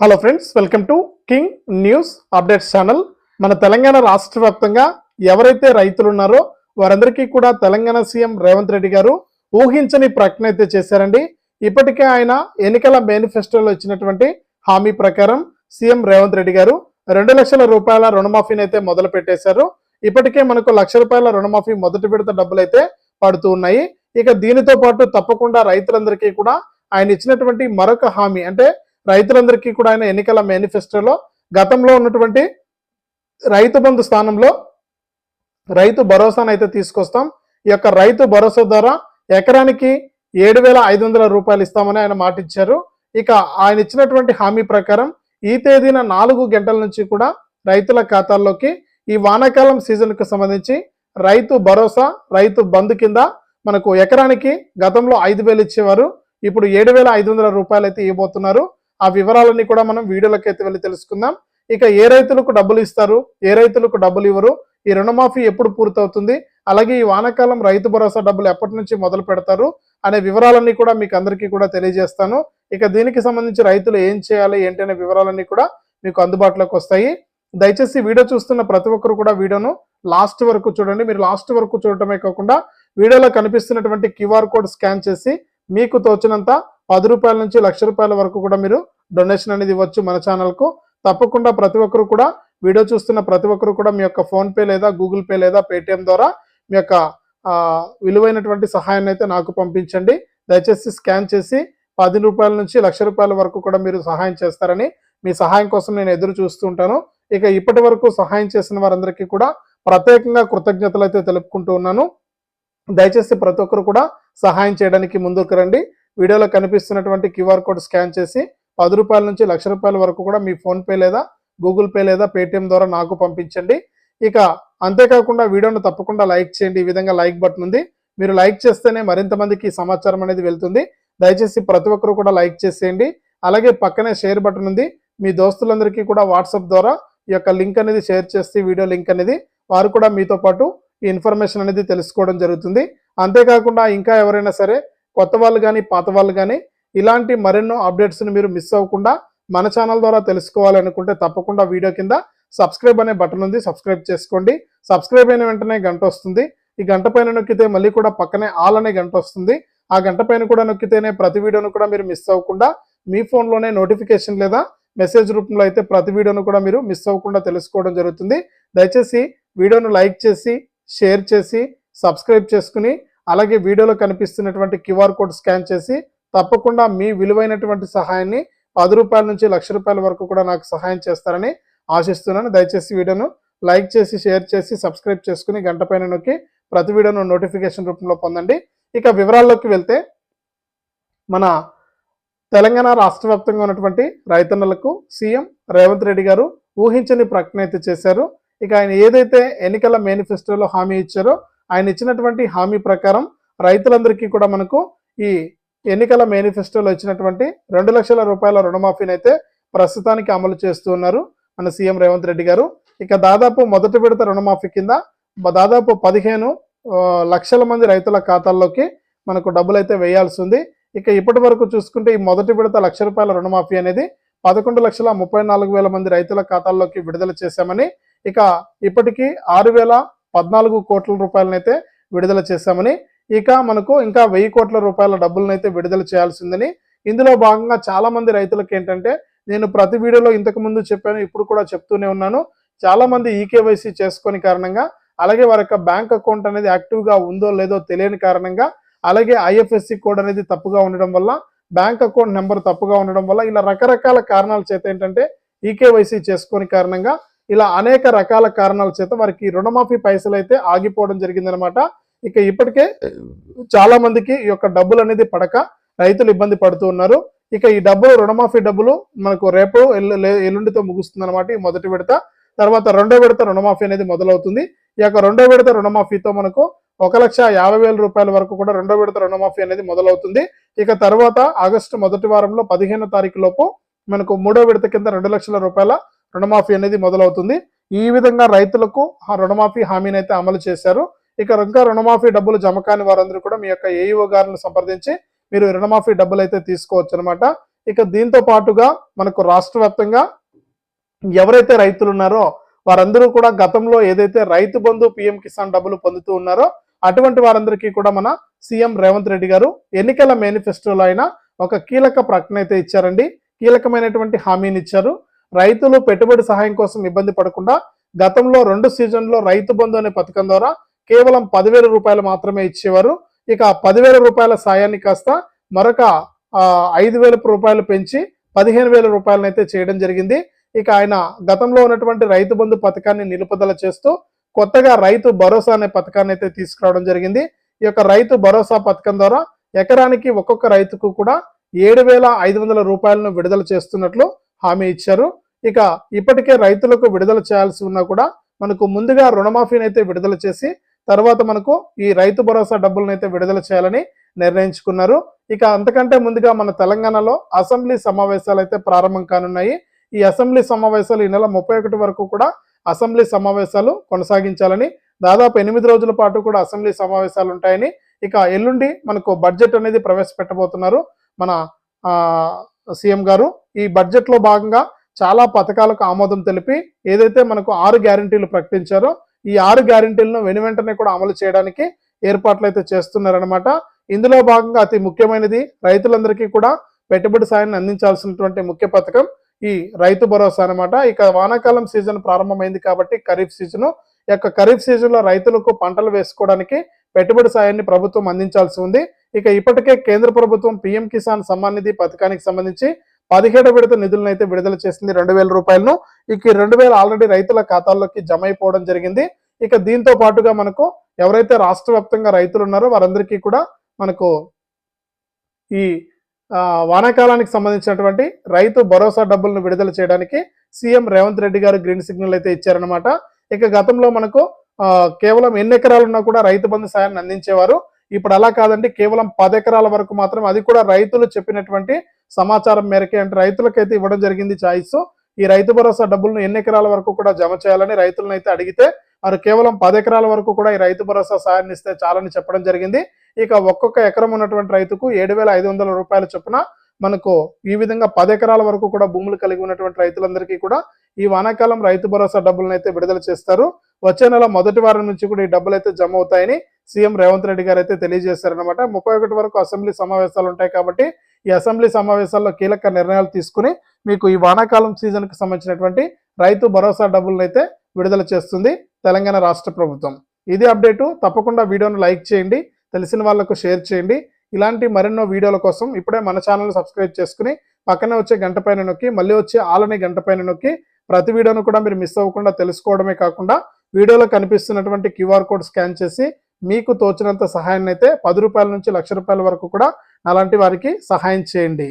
Hello friends welcome to King News updates channel మన తెలంగాణ రాష్ట్ర వ్యాప్తంగా ఎవరైతే రైతులు ఉన్నారో వారందరికీ కూడా తెలంగాణ సీఎం రేవంత్ రెడ్డి గారు ఊహించని ప్రకటన అయితే చేశారండి. ఇప్పటికే ఆయన ఎన్నికల మేనిఫెస్టోలో ఇచ్చినటువంటి హామీ ప్రకారం సీఎం రేవంత్ రెడ్డి గారు రెండు లక్షల రూపాయల రుణమాఫీని అయితే మొదలు పెట్టేశారు. ఇప్పటికే మనకు లక్ష రూపాయల రుణమాఫీ మొదటి విడత డబ్బులు అయితే పడుతూ ఉన్నాయి. ఇక దీనితో పాటు తప్పకుండా రైతులందరికీ కూడా ఆయన ఇచ్చినటువంటి మరొక హామీ అంటే రైతులందరికీ కూడా ఆయన ఎన్నికల మేనిఫెస్టోలో గతంలో ఉన్నటువంటి రైతు బంధు స్థానంలో రైతు భరోసాను అయితే తీసుకొస్తాం. ఈ యొక్క రైతు భరోసా ద్వారా ఎకరానికి ఏడు వేల ఐదు వందల రూపాయలు ఇస్తామని ఆయన మాటిచ్చారు. ఇక ఆయన ఇచ్చినటువంటి హామీ ప్రకారం ఈ తేదీన నాలుగు గంటల నుంచి కూడా రైతుల ఖాతాల్లోకి ఈ వానాకాలం సీజన్కు సంబంధించి రైతు భరోసా రైతు బంధు కింద మనకు ఎకరానికి గతంలో ఐదు వేలు ఇచ్చేవారు. ఇప్పుడు ఏడు వేల ఐదు వందల రూపాయలు అయితే ఇవ్వబోతున్నారు. ఆ వివరాలన్నీ కూడా మనం వీడియోలోకి అయితే వెళ్ళి తెలుసుకుందాం. ఇక ఏ రైతులకు డబ్బులు ఇస్తారు? ఏ రైతులకు డబ్బులు ఇవ్వరు? ఈ రుణమాఫీ ఎప్పుడు పూర్తవుతుంది? అలాగే ఈ వానాకాలం రైతు భరోసా డబ్బులు ఎప్పటి నుంచి మొదలు పెడతారు? అనే వివరాలన్నీ కూడా మీకు అందరికీ కూడా తెలియజేస్తాను. ఇక దీనికి సంబంధించి రైతులు ఏం చేయాలి? ఏంటనే వివరాలన్నీ కూడా మీకు అందుబాటులోకి వస్తాయి. దయచేసి వీడియో చూస్తున్న ప్రతి ఒక్కరు కూడా వీడియోను లాస్ట్ వరకు చూడండి. మీరు లాస్ట్ వరకు చూడటమే కాకుండా వీడియోలో కనిపిస్తున్నటువంటి క్యూఆర్ కోడ్ స్కాన్ చేసి మీకు తోచినంత పది రూపాయల నుంచి లక్ష రూపాయల వరకు కూడా మీరు డొనేషన్ అనేది ఇవ్వచ్చు మన ఛానల్కు. తప్పకుండా ప్రతి ఒక్కరు కూడా వీడియో చూస్తున్న ప్రతి ఒక్కరు కూడా మీ యొక్క ఫోన్పే లేదా గూగుల్ పే లేదా పేటిఎం ద్వారా మీ యొక్క విలువైనటువంటి సహాయాన్ని అయితే నాకు పంపించండి. దయచేసి స్కాన్ చేసి పది రూపాయల నుంచి లక్ష రూపాయల వరకు కూడా మీరు సహాయం చేస్తారని మీ సహాయం కోసం నేను ఎదురు చూస్తూ ఉంటాను. ఇక ఇప్పటి వరకు సహాయం చేసిన వారందరికీ కూడా ప్రత్యేకంగా కృతజ్ఞతలు అయితే తెలుపుకుంటూ ఉన్నాను. దయచేసి ప్రతి ఒక్కరు కూడా సహాయం చేయడానికి ముందుకు రండి. వీడియోలో కనిపిస్తున్నటువంటి క్యూఆర్ కోడ్ స్కాన్ చేసి పది రూపాయల నుంచి లక్ష రూపాయల వరకు కూడా మీ ఫోన్పే లేదా గూగుల్ పే లేదా పేటిఎం ద్వారా నాకు పంపించండి. ఇక అంతేకాకుండా వీడియోను తప్పకుండా లైక్ చేయండి. ఈ విధంగా లైక్ బటన్ ఉంది. మీరు లైక్ చేస్తేనే మరింత మందికి సమాచారం అనేది వెళ్తుంది. దయచేసి ప్రతి ఒక్కరు కూడా లైక్ చేసేయండి. అలాగే పక్కనే షేర్ బటన్ ఉంది. మీ దోస్తులందరికీ కూడా వాట్సాప్ ద్వారా ఈ యొక్క లింక్ అనేది షేర్ చేస్తే వీడియో లింక్ అనేది వారు కూడా మీతో పాటు ఈ ఇన్ఫర్మేషన్ అనేది తెలుసుకోవడం జరుగుతుంది. అంతేకాకుండా ఇంకా ఎవరైనా సరే కొత్త వాళ్ళు కానీ పాత వాళ్ళు కానీ ఇలాంటి మరెన్నో అప్డేట్స్ని మీరు మిస్ అవ్వకుండా మన ఛానల్ ద్వారా తెలుసుకోవాలనుకుంటే తప్పకుండా వీడియో కింద సబ్స్క్రైబ్ అనే బటన్ ఉంది. సబ్స్క్రైబ్ చేసుకోండి. సబ్స్క్రైబ్ అయిన వెంటనే గంట వస్తుంది. ఈ గంట పైన నొక్కితే మళ్ళీ కూడా పక్కనే ఆల్ అనే గంట వస్తుంది. ఆ గంట పైన కూడా నొక్కితేనే ప్రతి వీడియోను కూడా మీరు మిస్ అవ్వకుండా మీ ఫోన్లోనే నోటిఫికేషన్ లేదా మెసేజ్ రూపంలో అయితే ప్రతి వీడియోను కూడా మీరు మిస్ అవ్వకుండా తెలుసుకోవడం జరుగుతుంది. దయచేసి వీడియోను లైక్ చేసి షేర్ చేసి సబ్స్క్రైబ్ చేసుకుని అలాగే వీడియోలో కనిపిస్తున్నటువంటి క్యూఆర్ కోడ్ స్కాన్ చేసి తప్పకుండా మీ విలువైనటువంటి సహాయాన్ని పది రూపాయల నుంచి లక్ష రూపాయల వరకు కూడా నాకు సహాయం చేస్తారని ఆశిస్తున్నాను. దయచేసి వీడియోను లైక్ చేసి షేర్ చేసి సబ్స్క్రైబ్ చేసుకుని గంట పైన నొక్కి ప్రతి వీడియోను నోటిఫికేషన్ రూపంలో పొందండి. ఇక వివరాల్లోకి వెళ్తే మన తెలంగాణ రాష్ట్ర వ్యాప్తంగా ఉన్నటువంటి రైతన్నలకు సీఎం రేవంత్ రెడ్డి గారు ఊహించని ప్రకటన అయితే చేశారు. ఇక ఆయన ఏదైతే ఎన్నికల మేనిఫెస్టోలో హామీ ఇచ్చారో ఆయన ఇచ్చినటువంటి హామీ ప్రకారం రైతులందరికీ కూడా మనకు ఈ ఎన్నికల మేనిఫెస్టోలో ఇచ్చినటువంటి రెండు లక్షల రూపాయల రుణమాఫీని అయితే ప్రస్తుతానికి అమలు చేస్తూ ఉన్నారు మన సీఎం రేవంత్ రెడ్డి గారు. ఇక దాదాపు మొదటి విడత రుణమాఫీ కింద దాదాపు పదిహేను లక్షల మంది రైతుల ఖాతాల్లోకి మనకు డబ్బులు అయితే వేయాల్సి ఉంది. ఇక ఇప్పటి వరకు చూసుకుంటే ఈ మొదటి విడత లక్ష రూపాయల రుణమాఫీ అనేది పదకొండు లక్షల ముప్పై నాలుగు వేల మంది రైతుల ఖాతాల్లోకి విడుదల చేశామని ఇక ఇప్పటికీ ఆరు వేల పద్నాలుగు కోట్ల రూపాయలనైతే విడుదల చేశామని. ఇక మనకు ఇంకా వెయ్యి కోట్ల రూపాయల డబ్బులనైతే విడుదల చేయాల్సిందని. ఇందులో భాగంగా చాలా మంది రైతులకు ఏంటంటే నేను ప్రతి వీడియోలో ఇంతకు ముందు చెప్పాను ఇప్పుడు కూడా చెప్తూనే ఉన్నాను. చాలా మంది ఈకేవైసీ చేసుకొని కారణంగా అలాగే వారి యొక్క బ్యాంక్ అకౌంట్ అనేది యాక్టివ్గా ఉందో లేదో తెలియని కారణంగా అలాగే ఐఎఫ్ఎస్సి కోడ్ అనేది తప్పుగా ఉండడం వల్ల బ్యాంక్ అకౌంట్ నెంబర్ తప్పుగా ఉండడం వల్ల ఇలా రకరకాల కారణాల చేత ఏంటంటే ఈకేవైసీ చేసుకొని కారణంగా ఇలా అనేక రకాల కారణాల చేత వారికి రుణమాఫీ పైసలు అయితే ఆగిపోవడం జరిగిందనమాట ఇక ఇప్పటికే చాలా మందికి ఈ యొక్క డబ్బులు అనేది పడక రైతులు ఇబ్బంది పడుతూ ఉన్నారు. ఇక ఈ డబ్బులు రుణమాఫీ డబ్బులు మనకు రేపు ఎల్లు- ఎల్లుండితో ముగుస్తుంది అనమాట ఈ మొదటి విడత. తర్వాత రెండో విడత రుణమాఫీ అనేది మొదలవుతుంది. ఈ యొక్క రెండో విడత రుణమాఫీతో మనకు ఒక లక్ష యాభై వేల రూపాయల వరకు కూడా రెండో విడత రుణమాఫీ అనేది మొదలవుతుంది. ఇక తర్వాత ఆగస్టు మొదటి వారంలో పదిహేనో తారీఖు లోపు మనకు మూడో విడత కింద రెండు లక్షల రూపాయల రుణమాఫీ అనేది మొదలవుతుంది. ఈ విధంగా రైతులకు ఆ రుణమాఫీ హామీని అయితే అమలు చేశారు. ఇక ఇంకా రుణమాఫీ డబ్బులు జమ కాని వారందరూ కూడా మీ యొక్క ఏఈఓ గారిని సంప్రదించి మీరు రుణమాఫీ డబ్బులు అయితే తీసుకోవచ్చు అనమాట ఇక దీంతో పాటుగా మనకు రాష్ట్ర వ్యాప్తంగా ఎవరైతే రైతులు ఉన్నారో వారందరూ కూడా గతంలో ఏదైతే రైతు బంధు పిఎం కిసాన్ డబ్బులు పొందుతూ ఉన్నారో అటువంటి వారందరికీ కూడా మన సీఎం రేవంత్ రెడ్డి గారు ఎన్నికల మేనిఫెస్టోలో అయినా ఒక కీలక ప్రకటన అయితే ఇచ్చారండి. కీలకమైనటువంటి హామీని ఇచ్చారు. రైతులు పెట్టుబడి సహాయం కోసం ఇబ్బంది పడకుండా గతంలో రెండు సీజన్లో రైతు బంధు అనే పథకం ద్వారా కేవలం పదివేల రూపాయలు మాత్రమే ఇచ్చేవారు. ఇక పదివేల రూపాయల సాయాన్ని కాస్త మరొక ఐదు వేల రూపాయలు పెంచి పదిహేను వేల రూపాయలనైతే చేయడం జరిగింది. ఇక ఆయన గతంలో ఉన్నటువంటి రైతు బంధు పథకాన్ని నిలుపుదల చేస్తూ కొత్తగా రైతు భరోసా అనే పథకాన్ని అయితే తీసుకురావడం జరిగింది. ఈ యొక్క రైతు భరోసా పథకం ద్వారా ఎకరానికి ఒక్కొక్క రైతుకు కూడా ఏడు వేల ఐదు వందల రూపాయలను విడుదల చేస్తున్నట్లు హామీ ఇచ్చారు. ఇక ఇప్పటికే రైతులకు విడుదల చేయాల్సి ఉన్నా కూడా మనకు ముందుగా రుణమాఫీని అయితే విడుదల చేసి తర్వాత మనకు ఈ రైతు భరోసా డబ్బులను అయితే విడుదల చేయాలని నిర్ణయించుకున్నారు. ఇక అంతకంటే ముందుగా మన తెలంగాణలో అసెంబ్లీ సమావేశాలు అయితే ప్రారంభం కానున్నాయి. ఈ అసెంబ్లీ సమావేశాలు ఈ నెల ముప్పై ఒకటి వరకు కూడా అసెంబ్లీ సమావేశాలు కొనసాగించాలని దాదాపు ఎనిమిది రోజుల పాటు కూడా అసెంబ్లీ సమావేశాలు ఉంటాయని ఇక ఎల్లుండి మనకు బడ్జెట్ అనేది ప్రవేశపెట్టబోతున్నారు మన సీఎం గారు. ఈ బడ్జెట్లో భాగంగా చాలా పథకాలకు ఆమోదం తెలిపి ఏదైతే మనకు ఆరు గ్యారంటీలు ప్రకటించారో ఈ ఆరు గ్యారంటీలను వెను వెంటనే కూడా అమలు చేయడానికి ఏర్పాట్లు అయితే చేస్తున్నారనమాట ఇందులో భాగంగా అతి ముఖ్యమైనది రైతులందరికీ కూడా పెట్టుబడి సాయాన్ని అందించాల్సినటువంటి ముఖ్య పథకం ఈ రైతు భరోసా అన్నమాట. ఇక వానాకాలం సీజన్ ప్రారంభమైంది కాబట్టి ఖరీఫ్ సీజన్ యొక్క ఖరీఫ్ సీజన్లో రైతులకు పంటలు వేసుకోవడానికి పెట్టుబడి సాయాన్ని ప్రభుత్వం అందించాల్సి ఉంది. ఇక ఇప్పటికే కేంద్ర ప్రభుత్వం పీఎం కిసాన్ సమ్మాన్ నిధి పథకానికి సంబంధించి పదిహేడు విడత నిధులను అయితే విడుదల చేసింది రెండు వేల రూపాయలను. ఇక రెండు వేలు ఆల్రెడీ రైతుల ఖాతాల్లోకి జమ అయిపోవడం జరిగింది. ఇక దీంతో పాటుగా మనకు ఎవరైతే రాష్ట్ర వ్యాప్తంగా రైతులు ఉన్నారో వారందరికీ కూడా మనకు ఈ వానాకాలానికి సంబంధించినటువంటి రైతు భరోసా డబ్బులను విడుదల చేయడానికి సీఎం రేవంత్ రెడ్డి గారు గ్రీన్ సిగ్నల్ అయితే ఇచ్చారనమాట ఇక గతంలో మనకు కేవలం ఎన్ని ఎకరాలు ఉన్నా కూడా రైతు బంధు సాయాన్ని అందించేవారు. ఇప్పుడు అలా కాదండి. కేవలం పది ఎకరాల వరకు మాత్రం అది కూడా రైతులు చెప్పినటువంటి సమాచారం మేరకే అంటే రైతులకైతే ఇవ్వడం జరిగింది చాయిస్. ఈ రైతు భరోసా డబ్బులను ఎన్ని ఎకరాల వరకు కూడా జమ చేయాలని రైతులను అయితే అడిగితే వారు కేవలం పది ఎకరాల వరకు కూడా ఈ రైతు భరోసా సాయాన్ని ఇస్తే చాలని చెప్పడం జరిగింది. ఇక ఒక్కొక్క ఎకరం ఉన్నటువంటి రైతుకు ఏడు వేల ఐదు వందల రూపాయల చొప్పున మనకు ఈ విధంగా పది ఎకరాల వరకు కూడా భూములు కలిగి ఉన్నటువంటి రైతులందరికీ కూడా ఈ వానాకాలం రైతు భరోసా డబ్బులను అయితే విడుదల చేస్తారు. వచ్చే నెల మొదటి వారం నుంచి కూడా ఈ డబ్బులు అయితే జమ అవుతాయని సీఎం రేవంత్ రెడ్డి గారు అయితే తెలియజేశారనమాట ముప్పై ఒకటి వరకు అసెంబ్లీ సమావేశాలు ఉంటాయి కాబట్టి ఈ అసెంబ్లీ సమావేశాల్లో కీలక నిర్ణయాలు తీసుకుని మీకు ఈ వానాకాలం సీజన్కి సంబంధించినటువంటి రైతు భరోసా డబ్బులను అయితే విడుదల చేస్తుంది తెలంగాణ రాష్ట్ర ప్రభుత్వం. ఇది అప్డేటు. తప్పకుండా వీడియోను లైక్ చేయండి తెలిసిన వాళ్ళకు షేర్ చేయండి. ఇలాంటి మరెన్నో వీడియోల కోసం ఇప్పుడే మన ఛానల్ సబ్స్క్రైబ్ చేసుకుని పక్కనే వచ్చే గంట పైన నొక్కి మళ్ళీ వచ్చే ఆలనే గంట పైన నొక్కి ప్రతి వీడియోను కూడా మీరు మిస్ అవ్వకుండా తెలుసుకోవడమే కాకుండా వీడియోలో కనిపిస్తున్నటువంటి క్యూఆర్ కోడ్ స్కాన్ చేసి మీకు తోచినంత సహాయాన్ని అయితే పది రూపాయల నుంచి లక్ష రూపాయల వరకు కూడా అలాంటి వారికి సహాయం చేయండి.